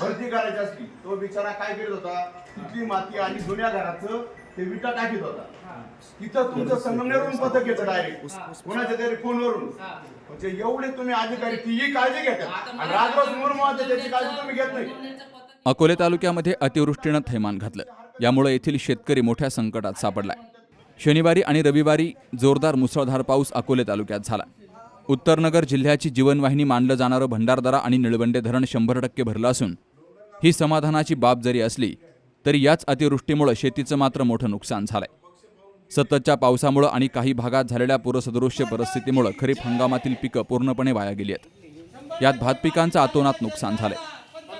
भरती करायची असली तो बिचारा काय करत होता? तिथली माती आणि जुन्या घराचं ते विटा टाकीत होता. तिथं तुमचं संगमनेरून पथक येतं डायरेक्ट कोणाच्या तरी फोनवरून. म्हणजे एवढे तुम्ही अधिकारी तीही काळजी घेतात. आणि राजरोज मुर्मू त्याची काळजी तुम्ही घेत नाही. अकोले तालुक्यामध्ये अतिवृष्टीनं थैमान घातलं. यामुळे येथील शेतकरी मोठ्या संकटात सापडलाय. शनिवारी आणि रविवारी जोरदार मुसळधार पाऊस अकोले तालुक्यात झाला. उत्तरनगर जिल्ह्याची जीवनवाहिनी मानलं जाणारं भंडारदरा आणि निळवंडे धरण शंभर टक्के भरलं असून ही समाधानाची बाब जरी असली तरी याच अतिवृष्टीमुळे शेतीचं मात्र मोठं नुकसान झालंय. सततच्या पावसामुळं आणि काही भागात झालेल्या पूरसदृश्य परिस्थितीमुळं खरीप हंगामातील पिकं पूर्णपणे वाया गेली आहेत. यात भात पिकांचं आतोनात नुकसान झालंय.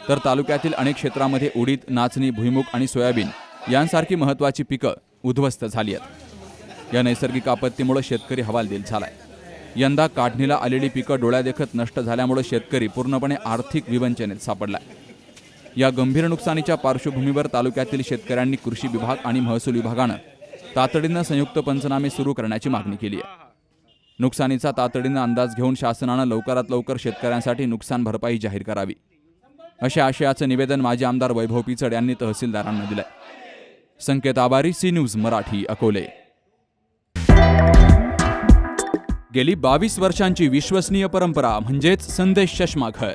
तर तालुक्यातील अनेक क्षेत्रामध्ये उडीद नाचणी भुईमुग आणि सोयाबीन यांसारखी महत्त्वाची पिकं उद्ध्वस्त झाली आहेत. या नैसर्गिक आपत्तीमुळे शेतकरी हवालदिल झालाय. यंदा काढणीला आलेली पिकं डोळ्यादेखत नष्ट झाल्यामुळे शेतकरी पूर्णपणे आर्थिक विवंचनेत सापडलाय. या गंभीर नुकसानीच्या पार्श्वभूमीवर तालुक्यातील शेतकऱ्यांनी कृषी विभाग आणि महसूल विभागानं तातडीनं संयुक्त पंचनामे सुरू करण्याची मागणी केली आहे. नुकसानीचा तातडीनं अंदाज घेऊन शासनानं लवकरात लवकर शेतकऱ्यांसाठी नुकसान भरपाई जाहीर करावी. अशा आशयाचं निवेदन माजी आमदार वैभव पिचड यांनी तहसीलदारांना दिलंय. Sanket Abari C news Marathi Akole. गेली बावीस वर्षांची विश्वसनीय परंपरा म्हणजेच संदेश चष्माघर